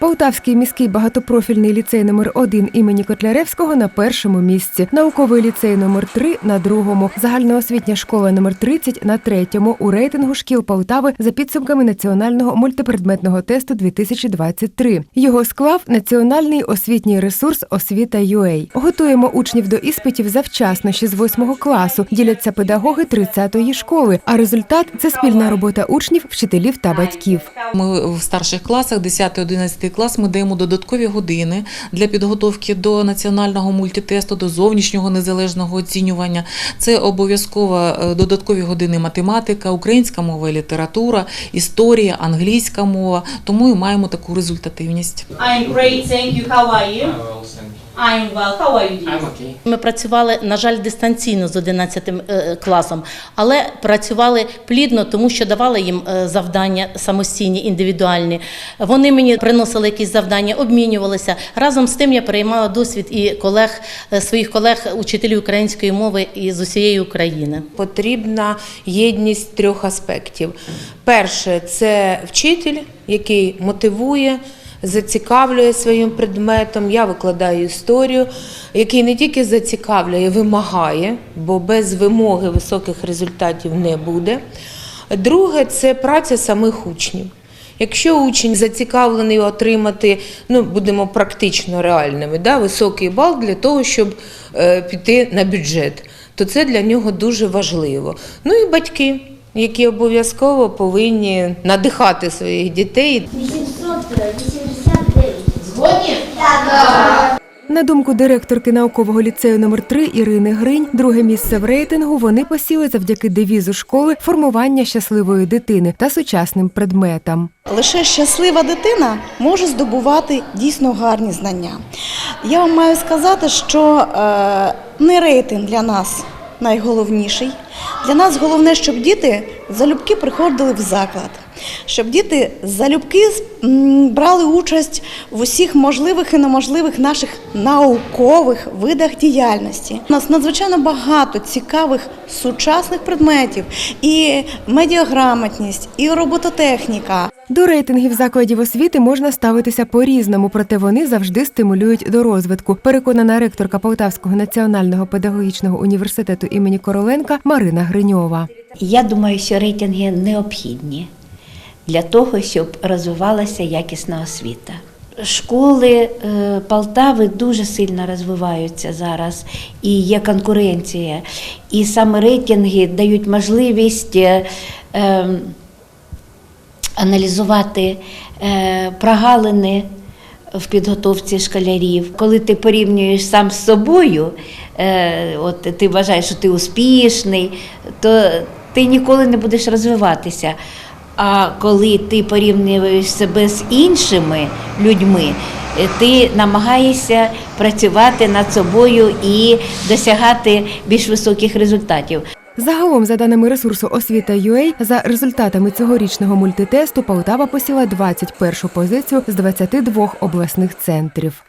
Полтавський міський багатопрофільний ліцей номер 1 імені Котляревського на першому місці, науковий ліцей номер 3 на другому, загальноосвітня школа номер 30 на третьому у рейтингу шкіл Полтави за підсумками національного мультипредметного тесту 2023. Його склав національний освітній ресурс Освіта UA. Готуємо учнів до іспитів завчасно ще з 8 класу. Діляться педагоги 30-ї школи. А результат це спільна робота учнів, вчителів та батьків. Ми в старших класах, 10-11 клас, ми даємо додаткові години для підготовки до національного мультитесту, до зовнішнього незалежного оцінювання. Це обов'язково е, додаткові години математика, українська мова і література, історія, англійська мова. Тому і маємо таку результативність. I'm great, thank you. How are you? I'm well. How are you doing? I'm okay. Ми працювали, на жаль, дистанційно з 11 е, класом, але працювали плідно, тому що давали їм е, завдання самостійні, індивідуальні. Вони мені приносили якісь завдання, обмінювалися. Разом з тим я переймала досвід і колег, е, своїх колег, учителів української мови із усієї України. потрібна єдність трьох аспектів. Перше це вчитель, який мотивує, зацікавлює своїм предметом. Я викладаю історію, який не тільки зацікавлює, вимагає, бо без вимоги високих результатів не буде. Друге це праця самих учнів. Якщо учень зацікавлений отримати, ну будемо практично реальними, да, високий бал для того, щоб е, піти на бюджет, то це для нього дуже важливо. Ну і батьки, які обов'язково повинні надихати своїх дітей. 889. На думку директорки наукового ліцею номер 3 Ірини Гринь, друге місце в рейтингу вони посіли завдяки девізу школи формування щасливої дитини та сучасним предметам. Лише щаслива дитина може здобувати дійсно гарні знання. Я вам маю сказати, що е, не рейтинг для нас найголовніший. Для нас головне, щоб діти залюбки приходили в заклад, щоб діти залюбки брали участь в усіх можливих і неможливих наших наукових видах діяльності. У нас надзвичайно багато цікавих сучасних предметів, і медіаграмотність, і робототехніка. До рейтингів закладів освіти можна ставитися по-різному, проте вони завжди стимулюють до розвитку. Переконана ректорка Полтавського національного педагогічного університету імені Короленка Марина Гриньова. Я думаю, що рейтинги необхідні для того, щоб розвивалася якісна освіта. Школи е, Полтави дуже сильно розвиваються зараз, і є конкуренція. І саме рейтинги дають можливість е, е, аналізувати е, прогалини в підготовці школярів. Коли ти порівнюєш сам з собою, е, от ти вважаєш, що ти успішний, то ти ніколи не будеш розвиватися. А коли ти порівнюєш себе з іншими людьми, е, ти намагаєшся працювати над собою і досягати більш високих результатів. Загалом, за даними ресурсу освіта UA, за результатами цьогорічного мультитесту Полтава посіла 21 позицію з 22 обласних центрів.